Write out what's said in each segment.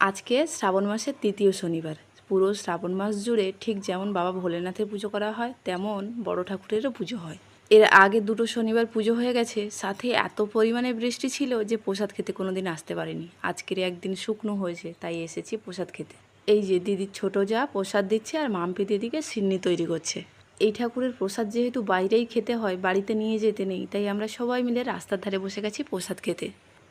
আজকে শ্রাবণ মাসের তৃতীয় শনিবার। পুরো শ্রাবণ মাস জুড়ে ঠিক যেমন বাবা ভোলেনাথের পুজো করা হয়, তেমন বড় ঠাকুরেরও পুজো হয়। এর আগে দুটো শনিবার পুজো হয়ে গেছে, সাথে এত পরিমাণে বৃষ্টি ছিল যে প্রসাদ খেতে কোনো দিন আসতে পারিনি। আজকের একদিন শুকনো হয়েছে, তাই এসেছি প্রসাদ খেতে। এই যে দিদির ছোট যা প্রসাদ দিচ্ছে আর মাম্পি দিদিকে সিন্নি তৈরি করছে। এই ঠাকুরের প্রসাদ যেহেতু বাইরেই খেতে হয়, বাড়িতে নিয়ে যেতে নেই, তাই আমরা সবাই মিলে রাস্তার ধারে বসে গেছি প্রসাদ খেতে।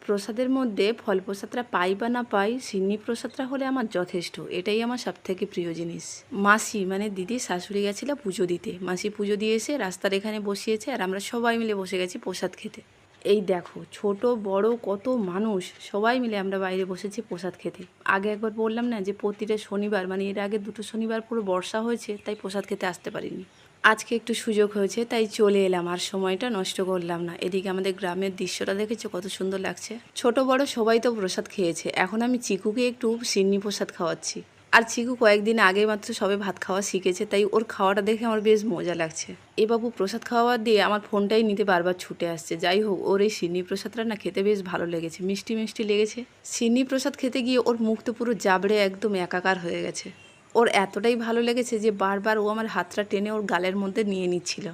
প্রসাদের মধ্যে ফল প্রসাদটা পাই বা না পাই, সিন্নি প্রসাদটা হলে আমার যথেষ্ট। এটাই আমার সবথেকে প্রিয় জিনিস। মাসি মানে দিদি, শাশুড়ি গেছিল পুজো দিতে। মাসি পুজো দিয়ে এসে রাস্তার এখানে বসিয়েছে আর আমরা সবাই মিলে বসে গেছি প্রসাদ খেতে। এই দেখো, ছোট, বড়, কত মানুষ, সবাই মিলে আমরা বাইরে বসেছি প্রসাদ খেতে। আগে একবার বললাম না যে প্রতিটা শনিবার মানে এর আগে দুটো শনিবার পুরো বর্ষা হয়েছে, তাই প্রসাদ খেতে আসতে পারিনি। আজকে একটু সুযোগ হয়েছে, তাই চলে এলাম। আর সময়টা নষ্ট করলাম না। এদিকে আমাদের গ্রামের দৃশ্যটা দেখেছ? কত সুন্দর লাগছে। ছোট, বড় সবাই তো প্রসাদ খেয়েছে। এখন আমি চিকুকে একটু সিন্নি প্রসাদ খাওয়াচ্ছি। আর চিকু কয়েকদিন আগে মাত্র সবে ভাত খাওয়া শিখেছে, তাই ওর খাওয়াটা দেখে আমার বেশ মজা লাগছে। এ বাবু প্রসাদ খাওয়া দিয়ে আমার ফোনটাই নিতে বারবার ছুটে আসছে। যাই হোক, ওর এই সিন্নি প্রসাদটা না খেতে বেশ ভালো লেগেছে। মিষ্টি মিষ্টি লেগেছে। সিন্নি প্রসাদ খেতে গিয়ে ওর মুখ তো পুরো জাবড়ে একদম একাকার হয়ে গেছে। ওর এতটাই ভালো লেগেছে যে বারবার ও আমার হাতটা টেনে ওর গালের মধ্যে নিয়ে নিচ্ছিল।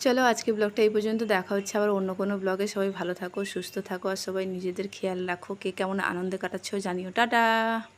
চলো আজকে ব্লগটা এই পর্যন্ত, দেখা হচ্ছে আবার অন্য কোনো ব্লগে। সবাই ভালো থাকো, সুস্থ থাকো, আর সবাই নিজেদের খেয়াল রাখো, কে কেমন আনন্দে কাটাচ্ছ জানিও। টাটা!